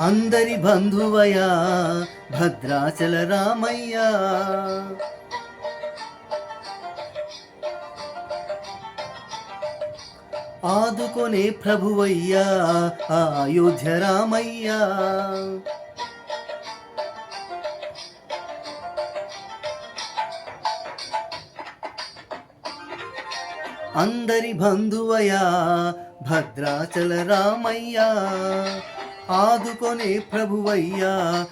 అందరి బంధువయా భద్రాచల రామయ్య. ఆదుకొనే ప్రభువయ్యా అయోధ్య రామయ్యా. అందరి బంధువయా భద్రాచల రామయ్యా. ఆదుకొనే ప్రభువయ్యా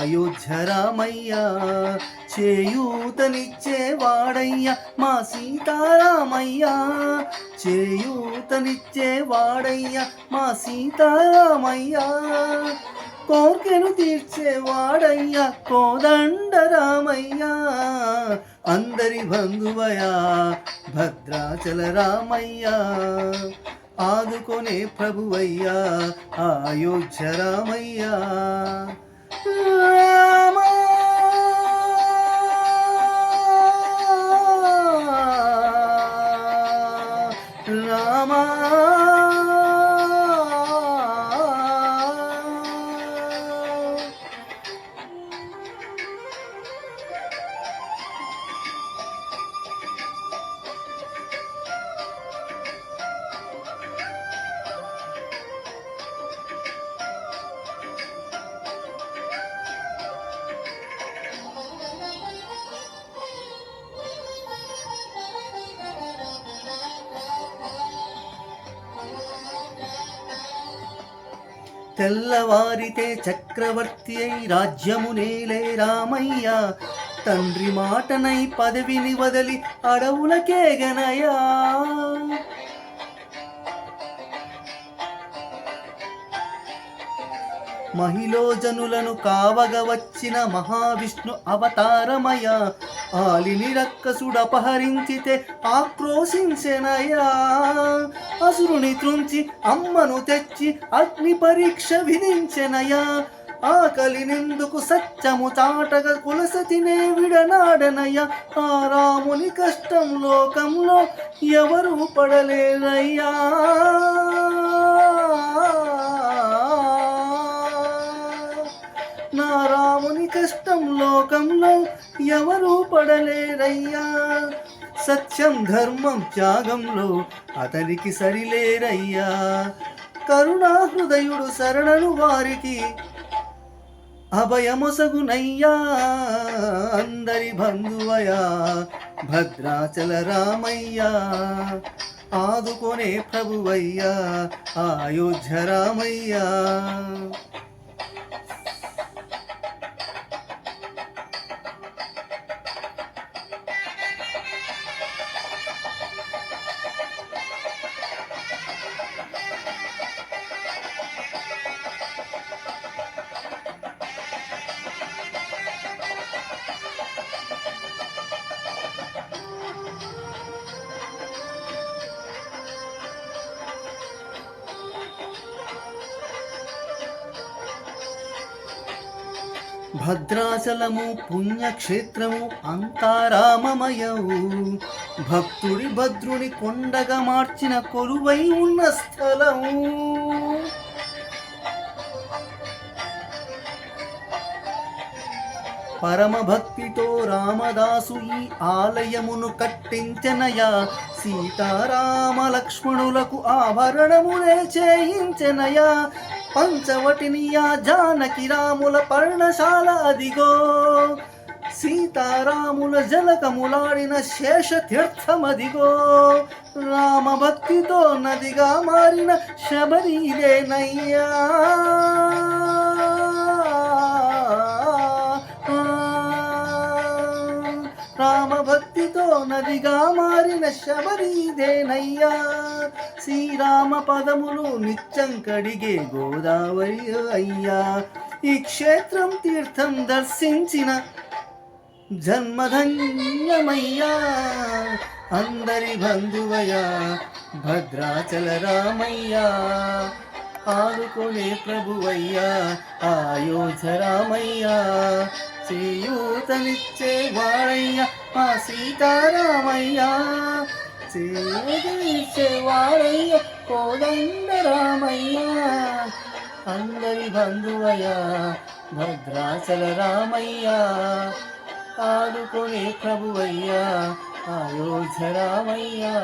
అయోధ్య రామయ్యా చేయూతనిచ్చేవాడయ్యా మా సీతారామయ్యా చేయూతనిచ్చేవాడయ్యా మా సీతారామయ్యా. కోర్కెను తీర్చేవాడయ్యా కోదండ రామయ్యా అందరి బంధువయా భద్రాచల రామయ్యా. ఆదుకొనే ప్రభువయ్యా అయోధ్య రామయ్యా. రామా! రామా! తెల్లవారితే చక్రవర్తి అయి రాజ్యము నేలే రామయ్య. తండ్రి మాటనై పదవిని వదలి అడవులకేగనయా మహిళోజనులను కావగ వచ్చిన మహావిష్ణు అవతారమయ ఆలిని రక్కసుడపహరించితే ఆక్రోశించెనయా అసురుని త్రుంచి అమ్మను తెచ్చి అగ్ని పరీక్ష విధించెనయా ఆకలి నిందుకు సత్యము చాటగ కులసతినే విడనాడనయ్య. ఆ రాముని కష్టం లోకంలో ఎవరు పడలేరయ్యా. కష్టం లోకంలో ఎవరూ పడలేరయ్యా. సత్యం ధర్మం త్యాగంలో అతనికి సరిలేరయ్యా. కరుణా హృదయుడు శరణను వారికి అభయమొసగునయ్యా. అందరి బంధువయా భద్రాచల రామయ్యా. ఆదుకొనే ప్రభువయ్యా అయోధ్య రామయ్యా. భద్రాచలము పుణ్యక్షేత్రము అంతారామమయవు. భక్తుడి భద్రుని కొండగా మార్చిన కొలువై ఉన్న స్థలము. పరమభక్తితో రామదాసు ఈ ఆలయమును కట్టించనయ. సీతారామ లక్ష్మణులకు ఆభరణమునే చేయించనయ. పంచవటినియా జానకి రాముల పర్ణశాల అదిగో. సీతారాముల జలకములాడిన శేష తీర్థమదిగో. రామ భక్తితో నదిగా మారిన శబరిదేనయ్యా భక్తితో నదిగా మారిన శబరిదేనయ్యా శ్రీరామ పదములు నిత్యం కడిగే గోదావరి అయ్యా. ఈ క్షేత్రం తీర్థం దర్శించిన జన్మధన్యమయ్యా. అందరి బంధువయ్యా భద్రాచల రామయ్యా. ఆడుకునే ప్రభువయ్యా ఆయోధ రామయ్యా. చేయూతనిచ్చే వాడయ్యా మా సీతారామయ్యా. చేయూతనిచ్చే వాడయ్యా కోదండరామయ్యా అందరి బంధువయ్యా భద్రాచల రామయ్యా. ఆడుకునే ప్రభువయ్యా అయోధ్య రామయ్యా.